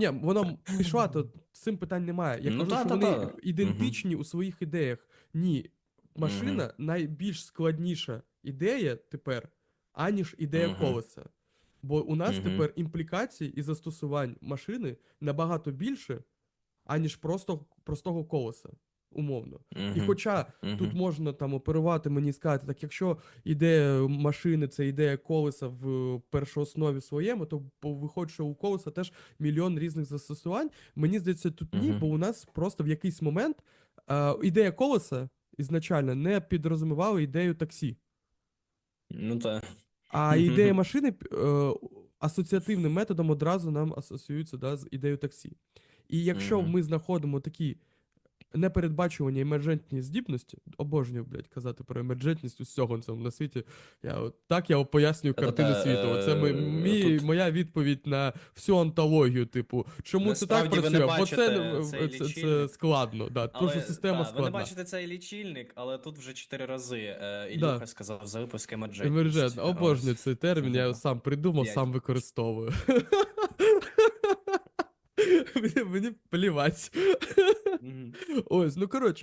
Ні, воно пішла, то з цим питань немає. Я Ну, кажу, та, що та, вони та. ідентичні у своїх ідеях. Ні, машина найбільш складніша ідея тепер, аніж ідея угу. колеса. Бо у нас угу. тепер імплікацій і застосувань машини набагато більше, аніж просто простого колеса, умовно. І Мгм. хоча Мгм. Тут можна там оперувати мені сказати, так якщо ідея машини це ідея колеса в першооснові своєму, то виходить, що у колеса теж мільйон різних застосувань. Мені здається, тут ні, бо у нас просто в якийсь момент е, ідея колеса ізначально не підрозумівала ідею таксі. Ну так. А ідея машини е, асоціативним методом одразу нам асоціюється да, з ідеєю таксі. І якщо ми знаходимо такі непередбачувані емерджентні здібності, обожнюю, блядь, казати про емерджентність усього на цьому на світі. Я от, так я пояснюю Та-та-та, світу. Оце ми, е, мій, тут- моя відповідь на всю антологію, типу, чому це так Насправді ви не працює? Бо це, бачите це, це, складно, да, тому що система та, Ви не бачите цей лічильник, але тут вже чотири рази е, Ілюха Да. сказав за випуск емерджентність. Емерджент, обожнюю цей термін, я його сам придумав, сам використовую. Мені плівать. Мгм. Ось, ну коротше.